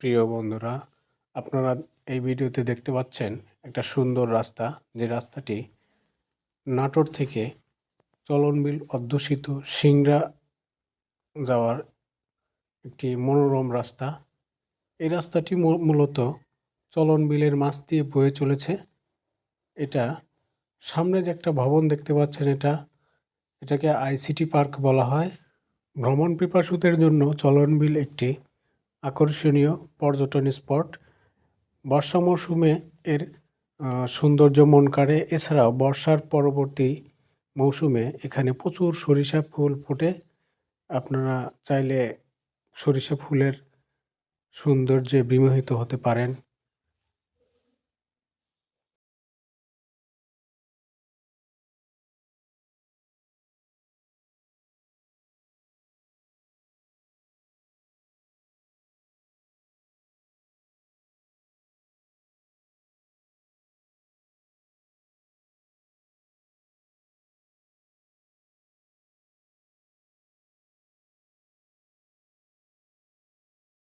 প্রিয় বন্ধুরা, আপনারা এই ভিডিওতে দেখতে পাচ্ছেন একটা সুন্দর রাস্তা। যে রাস্তাটি নাটোর থেকে চলনবিল অধ্যুষিত সিংড়া যাওয়ার একটি মনোরম রাস্তা। এই রাস্তাটি মূলত চলনবিলের মাছ দিয়ে বয়ে চলেছে। এটা সামনে যে একটা ভবন দেখতে পাচ্ছেন এটা, এটাকে আইসিটি পার্ক বলা হয়। ভ্রমণ পিপাসুদের জন্য চলনবিল একটি আকর্ষণীয় পর্যটন স্পট। বর্ষা মৌসুমে এর সৌন্দর্য মন কাড়ে। এছাড়াও বর্ষার পরবর্তী মৌসুমে এখানে প্রচুর সরিষা ফুল ফোটে। আপনারা চাইলে সরিষা ফুলের সৌন্দর্যে বিমোহিত হতে পারেন।